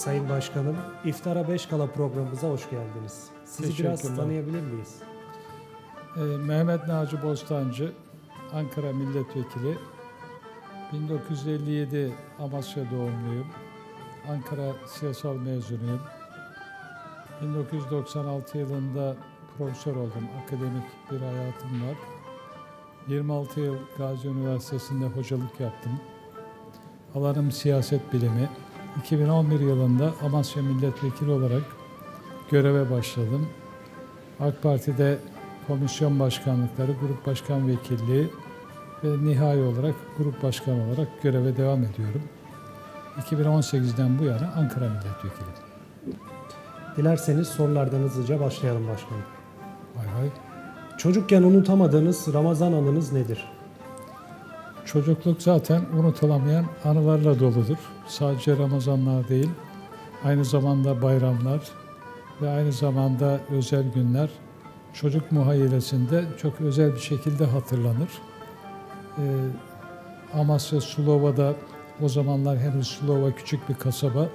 Sayın Başkanım, İftara 5 Kala programımıza hoş geldiniz. Sizi biraz tanıyabilir miyiz? Ee, Mehmet Naci Bostancı, Ankara Milletvekili. 1957 Amasya doğumluyum. Ankara siyasal mezunuyum. 1996 yılında profesör oldum. Akademik bir hayatım var. 26 yıl Gazi Üniversitesi'nde hocalık yaptım. Alanım siyaset bilimi. 2011 yılında Amasya Milletvekili olarak göreve başladım. AK Parti'de komisyon başkanlıkları, grup başkan vekilliği ve nihai olarak grup başkanı olarak göreve devam ediyorum. 2018'den bu yana Ankara Milletvekili. Dilerseniz sorulardan hızlıca başlayalım başkanım. Hay hay. Çocukken unutamadığınız Ramazan anınız nedir? Çocukluk zaten unutulamayan anılarla doludur. Sadece Ramazanlar değil, aynı zamanda bayramlar ve aynı zamanda özel günler çocuk muhayyilesinde çok özel bir şekilde hatırlanır. Ee, Amasya Sulova'da o zamanlar henüz Sulova küçük bir kasaba,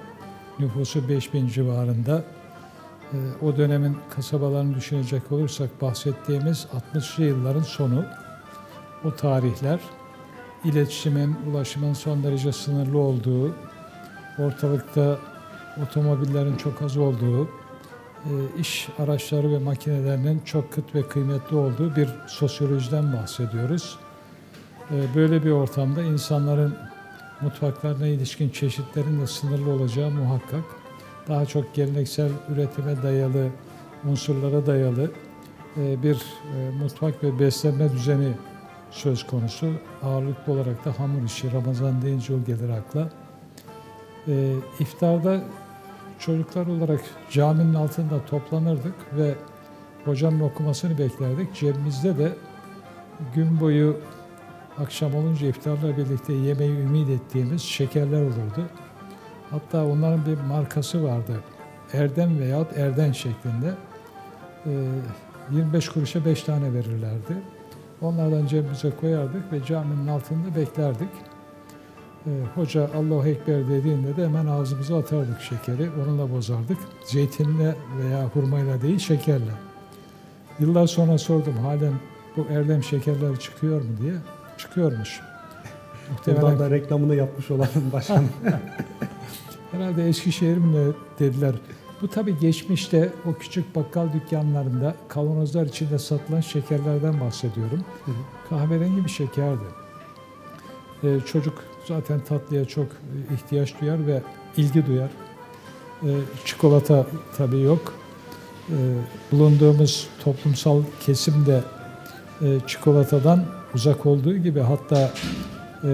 nüfusu 5000 civarında. Ee, o dönemin kasabalarını düşünecek olursak bahsettiğimiz 60'lı yılların sonu, o tarihler iletişimin, ulaşımın son derece sınırlı olduğu, ortalıkta otomobillerin çok az olduğu, e, iş araçları ve makinelerinin çok kıt ve kıymetli olduğu bir sosyolojiden bahsediyoruz. E, Böyle bir ortamda insanların mutfaklarına ilişkin çeşitlerin de sınırlı olacağı muhakkak. Daha çok geleneksel üretime dayalı, unsurlara dayalı e, bir mutfak ve beslenme düzeni söz konusu. Ağırlıklı olarak da hamur işi, Ramazan deyince o gelir akla. E, iftarda çocuklar olarak caminin altında toplanırdık ve hocanın okumasını beklerdik. Cebimizde de gün boyu akşam olunca iftarla birlikte yemeği ümit ettiğimiz şekerler olurdu. Hatta onların bir markası vardı. Erdem veyahut Erden şeklinde. E, 25 kuruşa 5 tane verirlerdi. Onlardan cebimize koyardık ve caminin altında beklerdik. Ee, hoca Allahu Ekber dediğinde de hemen ağzımıza atardık şekeri. Onunla bozardık. Zeytinle veya hurmayla değil şekerle. Yıllar sonra sordum halen bu erdem şekerler çıkıyor mu diye. Çıkıyormuş. Buradan Muhtemelen da reklamını yapmış olalım başkanım. Herhalde Eskişehir mi dediler. Bu tabii geçmişte o küçük bakkal dükkanlarında kavanozlar içinde satılan şekerlerden bahsediyorum. Hı hı. Kahverengi bir şekerdi. Ee, çocuk zaten tatlıya çok ihtiyaç duyar ve ilgi duyar. Ee, çikolata tabii yok. Ee, bulunduğumuz toplumsal kesimde e, çikolatadan uzak olduğu gibi hatta e,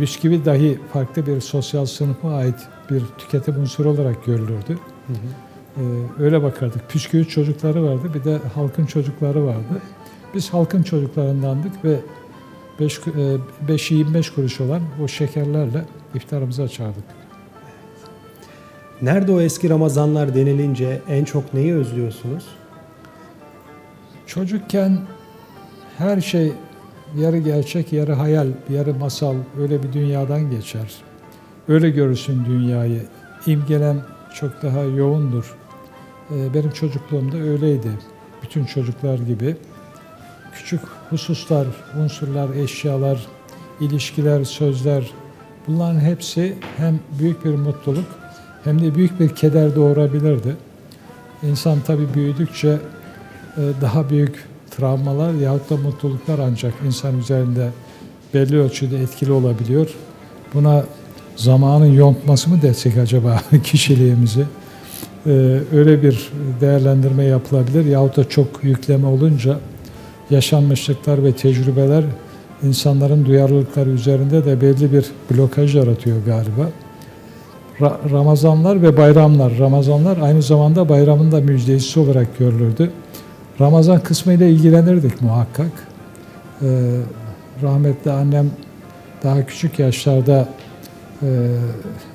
bisküvi dahi farklı bir sosyal sınıfa ait bir tüketim unsuru olarak görülürdü. Hı hı. Ee, öyle bakardık. Püsküvit çocukları vardı, bir de halkın çocukları vardı. Biz halkın çocuklarındandık ve 5 5'i 25 kuruş olan o şekerlerle iftarımızı açardık. Nerede o eski Ramazanlar denilince en çok neyi özlüyorsunuz? Çocukken her şey yarı gerçek, yarı hayal, yarı masal öyle bir dünyadan geçer. Öyle görürsün dünyayı. İmgelem çok daha yoğundur. Ee, Benim çocukluğumda öyleydi. Bütün çocuklar gibi. Küçük hususlar, unsurlar, eşyalar, ilişkiler, sözler bunların hepsi hem büyük bir mutluluk hem de büyük bir keder doğurabilirdi. İnsan tabii büyüdükçe e, daha büyük travmalar yahut da mutluluklar ancak insan üzerinde belli ölçüde etkili olabiliyor. Buna zamanın yontması mı desek acaba kişiliğimizi? Ee, öyle bir değerlendirme yapılabilir yahut da çok yükleme olunca yaşanmışlıklar ve tecrübeler insanların duyarlılıkları üzerinde de belli bir blokaj yaratıyor galiba. Ra- Ramazanlar ve bayramlar. Ramazanlar aynı zamanda bayramın da müjdecisi olarak görülürdü. Ramazan kısmıyla ilgilenirdik muhakkak. Ee, rahmetli annem daha küçük yaşlarda e,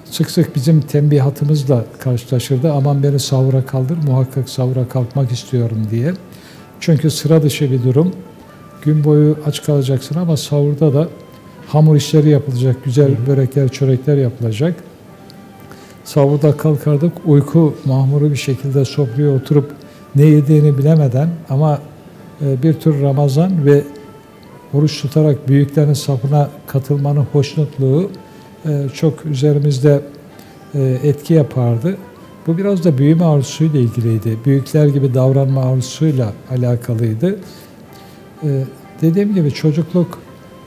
sık sık bizim tembihatımızla karşılaşırdı. Aman beni sahura kaldır, muhakkak sahura kalkmak istiyorum diye. Çünkü sıra dışı bir durum. Gün boyu aç kalacaksın ama sahurda da hamur işleri yapılacak, güzel börekler, çörekler yapılacak. Sahurda kalkardık, uyku mahmuru bir şekilde sofraya oturup ne yediğini bilemeden ama e, bir tür Ramazan ve oruç tutarak büyüklerin safına katılmanın hoşnutluğu çok üzerimizde e, etki yapardı. Bu biraz da büyüme arzusuyla ilgiliydi. Büyükler gibi davranma arzusuyla alakalıydı. E, dediğim gibi çocukluk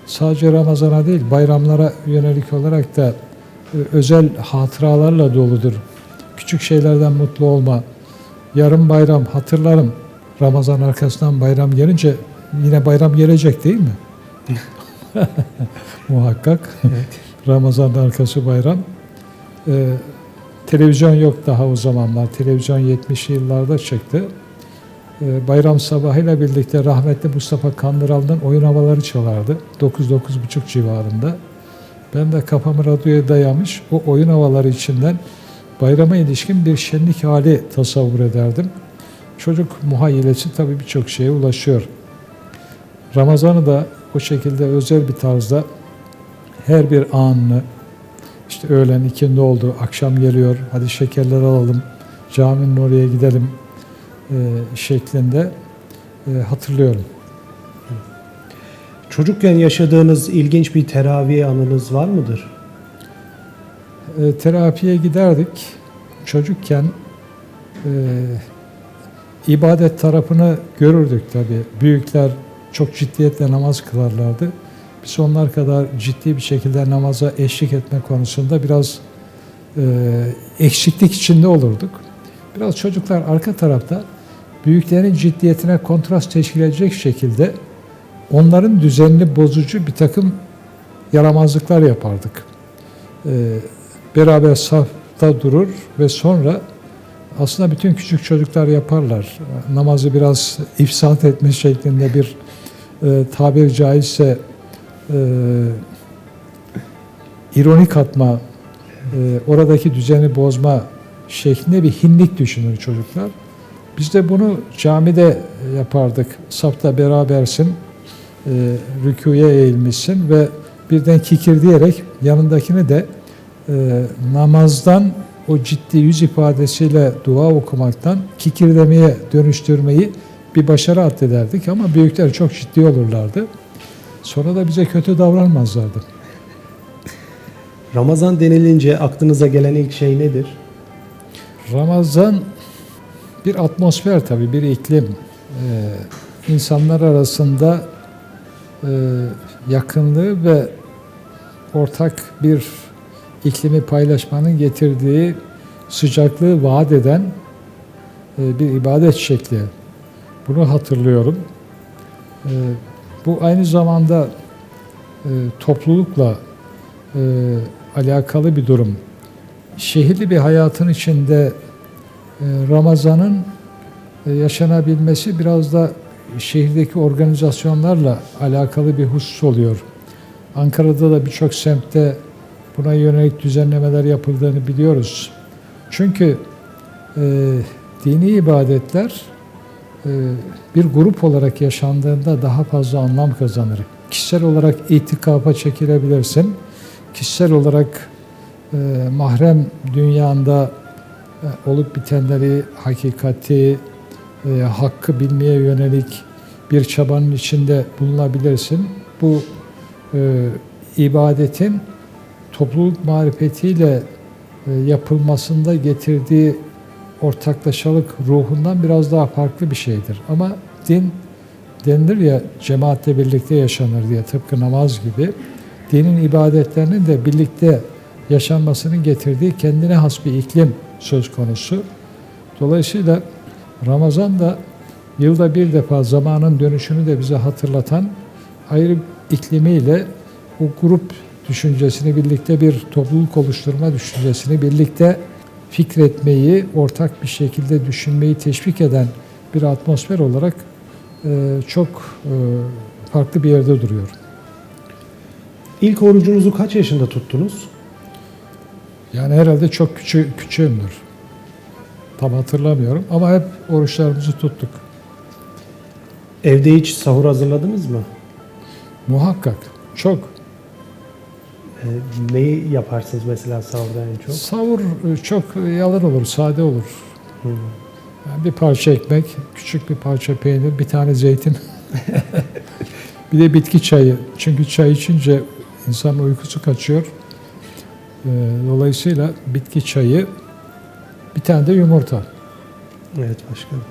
sadece Ramazan'a değil bayramlara yönelik olarak da e, özel hatıralarla doludur. Küçük şeylerden mutlu olma. Yarın bayram hatırlarım. Ramazan arkasından bayram gelince yine bayram gelecek değil mi? Muhakkak. Ramazan arkası bayram. Ee, televizyon yok daha o zamanlar. Televizyon 70'li yıllarda çıktı. Ee, bayram sabahıyla birlikte rahmetli Mustafa Kandıral'ın oyun havaları çalardı. 9-9.30 civarında. Ben de kafamı radyoya dayamış o oyun havaları içinden bayrama ilişkin bir şenlik hali tasavvur ederdim. Çocuk muhayyilesi tabii birçok şeye ulaşıyor. Ramazan'ı da o şekilde özel bir tarzda her bir anını işte öğlen ikindi oldu, akşam geliyor, hadi şekerler alalım, caminin oraya gidelim e, şeklinde e, hatırlıyorum. Çocukken yaşadığınız ilginç bir teravih anınız var mıdır? E, terapiye giderdik. Çocukken e, ibadet tarafını görürdük tabii. Büyükler çok ciddiyetle namaz kılarlardı. Biz onlar kadar ciddi bir şekilde namaza eşlik etme konusunda biraz e, eksiklik içinde olurduk. Biraz çocuklar arka tarafta büyüklerin ciddiyetine kontrast teşkil edecek şekilde onların düzenini bozucu bir takım yaramazlıklar yapardık. E, beraber safta durur ve sonra aslında bütün küçük çocuklar yaparlar. Namazı biraz ifsat etme şeklinde bir e, tabiri caizse e, ironik atma, e, oradaki düzeni bozma şeklinde bir hinlik düşünür çocuklar. Biz de bunu camide yapardık. Safta berabersin, e, rüküye eğilmişsin ve birden kikir diyerek yanındakini de e, namazdan o ciddi yüz ifadesiyle dua okumaktan kikirdemeye dönüştürmeyi bir başarı addederdik ama büyükler çok ciddi olurlardı. Sonra da bize kötü davranmazlardı. Ramazan denilince aklınıza gelen ilk şey nedir? Ramazan bir atmosfer tabii, bir iklim. Ee, insanlar arasında e, yakınlığı ve ortak bir iklimi paylaşmanın getirdiği sıcaklığı vaat eden e, bir ibadet şekli. Bunu hatırlıyorum. E, bu aynı zamanda e, toplulukla e, alakalı bir durum. Şehirli bir hayatın içinde e, Ramazan'ın e, yaşanabilmesi biraz da şehirdeki organizasyonlarla alakalı bir husus oluyor. Ankara'da da birçok semtte buna yönelik düzenlemeler yapıldığını biliyoruz. Çünkü e, dini ibadetler bir grup olarak yaşandığında daha fazla anlam kazanır. Kişisel olarak itikafa çekilebilirsin. Kişisel olarak e, mahrem dünyanda e, olup bitenleri, hakikati, e, hakkı bilmeye yönelik bir çabanın içinde bulunabilirsin. Bu e, ibadetin topluluk marifetiyle e, yapılmasında getirdiği ortaklaşalık ruhundan biraz daha farklı bir şeydir. Ama din denilir ya cemaatle birlikte yaşanır diye tıpkı namaz gibi dinin ibadetlerinin de birlikte yaşanmasının getirdiği kendine has bir iklim söz konusu. Dolayısıyla Ramazan da yılda bir defa zamanın dönüşünü de bize hatırlatan ayrı iklimiyle o grup düşüncesini birlikte bir topluluk oluşturma düşüncesini birlikte fikretmeyi, ortak bir şekilde düşünmeyi teşvik eden bir atmosfer olarak e, çok e, farklı bir yerde duruyor. İlk orucunuzu kaç yaşında tuttunuz? Yani herhalde çok küçük, küçüğümdür. Tam hatırlamıyorum ama hep oruçlarımızı tuttuk. Evde hiç sahur hazırladınız mı? Muhakkak. Çok. E, neyi yaparsınız mesela sahurda en çok? Savur e, çok yalın olur, sade olur. Hı. Yani bir parça ekmek, küçük bir parça peynir, bir tane zeytin. bir de bitki çayı. Çünkü çay içince insanın uykusu kaçıyor. Dolayısıyla bitki çayı, bir tane de yumurta. Evet başkanım.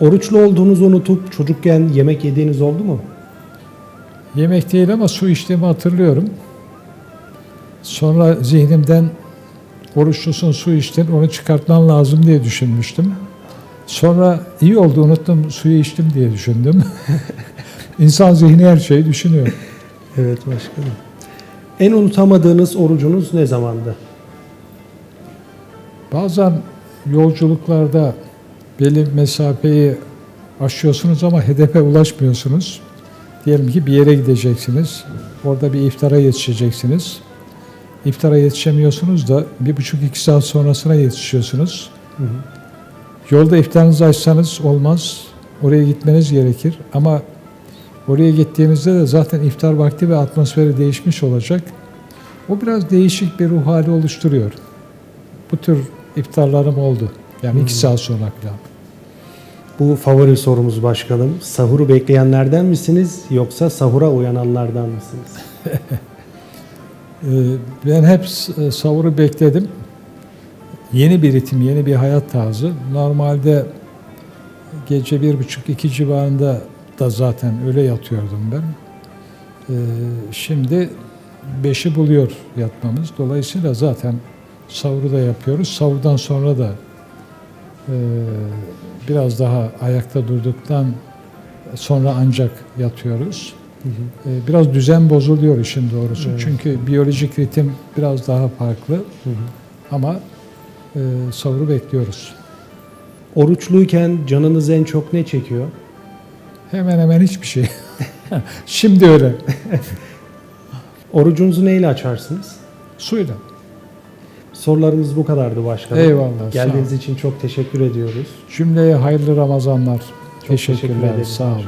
Oruçlu olduğunuzu unutup çocukken yemek yediğiniz oldu mu? Yemek değil ama su içtiğimi hatırlıyorum. Sonra zihnimden oruçlusun su içtin, onu çıkartman lazım diye düşünmüştüm. Sonra iyi oldu unuttum suyu içtim diye düşündüm. İnsan zihni her şeyi düşünüyor. Evet başkanım. En unutamadığınız orucunuz ne zamandı? Bazen yolculuklarda belli bir mesafeyi aşıyorsunuz ama hedefe ulaşmıyorsunuz. Diyelim ki bir yere gideceksiniz. Orada bir iftara yetişeceksiniz. İftara yetişemiyorsunuz da bir buçuk iki saat sonrasına yetişiyorsunuz. Hı hı. Yolda iftarınızı açsanız olmaz. Oraya gitmeniz gerekir. Ama oraya gittiğinizde de zaten iftar vakti ve atmosferi değişmiş olacak. O biraz değişik bir ruh hali oluşturuyor. Bu tür iftarlarım oldu. Yani iki Hmm. saat sonra falan. Bu favori sorumuz başkanım. Sahuru bekleyenlerden misiniz yoksa sahura uyananlardan mısınız? Ee, Ben hep s- sahuru bekledim. Yeni bir ritim, yeni bir hayat tarzı. Normalde gece bir buçuk iki civarında da zaten öyle yatıyordum ben. Ee, Şimdi beşi buluyor yatmamız. Dolayısıyla zaten sahuru da yapıyoruz. Sahurdan sonra da e, biraz daha ayakta durduktan sonra ancak yatıyoruz. Hı hı. Ee, Biraz düzen bozuluyor işin doğrusu. Evet. Çünkü biyolojik ritim biraz daha farklı Hı hı. ama e, sahuru bekliyoruz. Oruçluyken canınız en çok ne çekiyor? Hemen hemen hiçbir şey. Şimdi öyle. Orucunuzu neyle açarsınız? Suyla. Sorularımız bu kadardı başkanım. Eyvallah. Geldiğiniz için çok teşekkür ediyoruz. Cümleye hayırlı Ramazanlar. teşekkür Teşekkürler. ederim. Sağ olun.